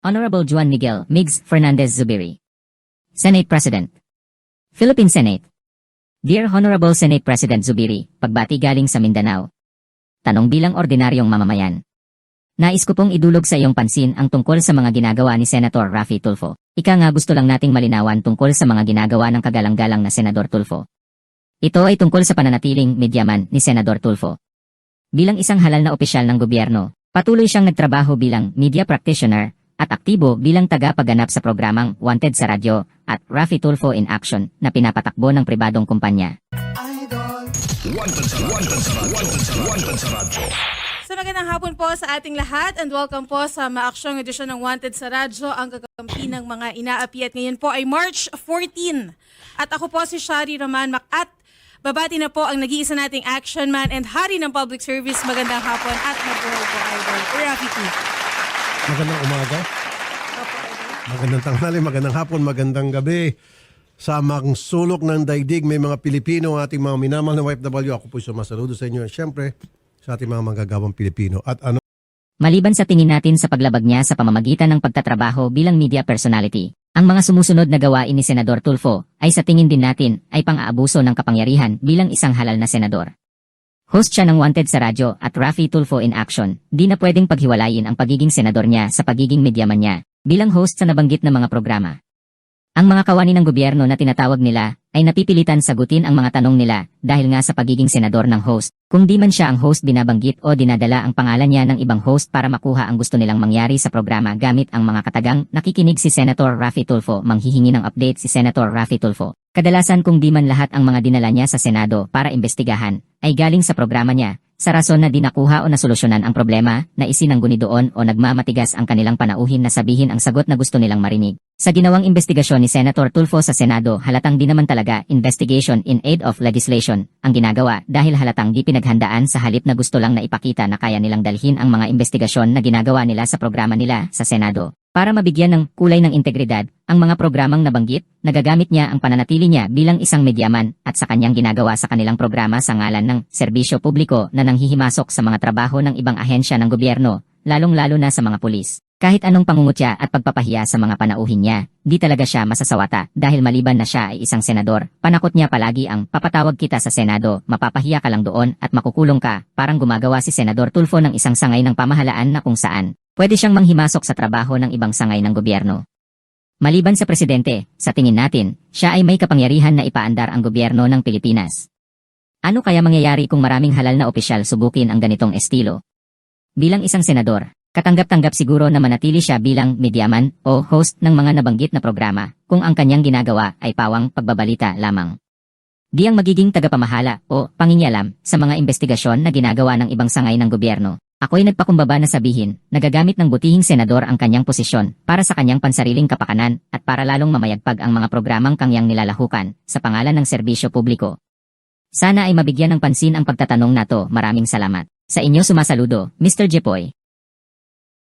Honorable Juan Miguel Migs Fernandez Zubiri. Senate President. Philippine Senate. Dear Honorable Senate President Zubiri, pagbati galing sa Mindanao. Tanong bilang ordinaryong mamamayan. Nais ko pong idulog sa iyong pansin ang tungkol sa mga ginagawa ni Senator Raffy Tulfo. Ika nga gusto lang nating malinawan tungkol sa mga ginagawa ng kagalang-galang na Senador Tulfo. Ito ay tungkol sa pananatiling medyaman ni Senador Tulfo. Bilang isang halal na opisyal ng gobyerno, patuloy siyang nagtrabaho bilang media practitioner at aktibo bilang tagapaganap sa programang Wanted sa Radyo at Raffy Tulfo in Action na pinapatakbo ng pribadong kumpanya. Wanted sa Wanted sa Wanted sa Wanted sa Radyo. So magandang hapon po sa ating lahat and welcome po sa maaksyong edisyon ng Wanted sa Radyo, ang kakampi ng mga inaapi at ngayon po ay March 14. At ako po si Shari Roman Mac at babati na po ang nag-iisa nating action man and hari ng public service. Magandang hapon at mabuhay po idol. Rafi T. Magandang umaga, magandang tanghali, magandang hapon, magandang gabi. Sa mga sulok ng daigdig, may mga Pilipino, ating mga minamahal na YFW. Ako po sumasaludo sa inyo. Siyempre, sa ating mga manggagawang Pilipino. At ano, Maliban sa tingin natin sa paglabag niya sa pamamagitan ng pagtatrabaho bilang media personality, ang mga sumusunod na gawain ni Senador Tulfo ay sa tingin din natin ay pang-aabuso ng kapangyarihan bilang isang halal na senador. Host siya ng Wanted sa radyo at Raffy Tulfo in Action, di na pwedeng paghiwalayin ang pagiging senador niya sa pagiging medyaman niya bilang host sa nabanggit na mga programa. Ang mga kawani ng gobyerno na tinatawag nila ay napipilitan sagutin ang mga tanong nila dahil nga sa pagiging senador ng host. Kung di man siya ang host binabanggit o dinadala ang pangalan niya ng ibang host para makuha ang gusto nilang mangyari sa programa gamit ang mga katagang nakikinig si Senator Raffy Tulfo manghihingi ng update si Senator Raffy Tulfo. Kadalasan kung di man lahat ang mga dinala niya sa Senado para imbestigahan ay galing sa programa niya sa rason na di nakuha o nasolusyonan ang problema na isinangguni doon o nagmamatigas ang kanilang panauhin na sabihin ang sagot na gusto nilang marinig. Sa ginawang investigasyon ni Senator Tulfo sa Senado halatang di naman talaga investigation in aid of legislation ang ginagawa dahil halatang di pinaghandaan sa halip na gusto lang na ipakita na kaya nilang dalhin ang mga investigasyon na ginagawa nila sa programa nila sa Senado. Para mabigyan ng kulay ng integridad ang mga programang nabanggit, nagagamit niya ang pananatili niya bilang isang medyaman at sa kanyang ginagawa sa kanilang programa sa ngalan ng serbisyo publiko na nanghihimasok sa mga trabaho ng ibang ahensya ng gobyerno, lalong-lalo na sa mga pulis. Kahit anong pangungutya at pagpapahiya sa mga panauhin niya, di talaga siya masasawata dahil maliban na siya ay isang senador. Panakot niya palagi ang papatawag kita sa Senado, mapapahiya ka lang doon at makukulong ka, parang gumagawa si Senador Tulfo ng isang sangay ng pamahalaan na kung saan pwede siyang manghimasok sa trabaho ng ibang sangay ng gobyerno. Maliban sa presidente, sa tingin natin, siya ay may kapangyarihan na ipaandar ang gobyerno ng Pilipinas. Ano kaya mangyayari kung maraming halal na opisyal subukin ang ganitong estilo? Bilang isang senador, katanggap-tanggap siguro na manatili siya bilang medyaman o host ng mga nabanggit na programa kung ang kanyang ginagawa ay pawang pagbabalita lamang. Di ang magiging tagapamahala o pangingialam sa mga investigasyon na ginagawa ng ibang sangay ng gobyerno. Ako'y nagpakumbaba na sabihin, nagagamit ng butihing senador ang kanyang posisyon para sa kanyang pansariling kapakanan at para lalong mamayagpag ang mga programang kangyang nilalahukan sa pangalan ng serbisyo publiko. Sana ay mabigyan ng pansin ang pagtatanong na to. Maraming salamat. Sa inyo sumasaludo, Mr. Jepoy.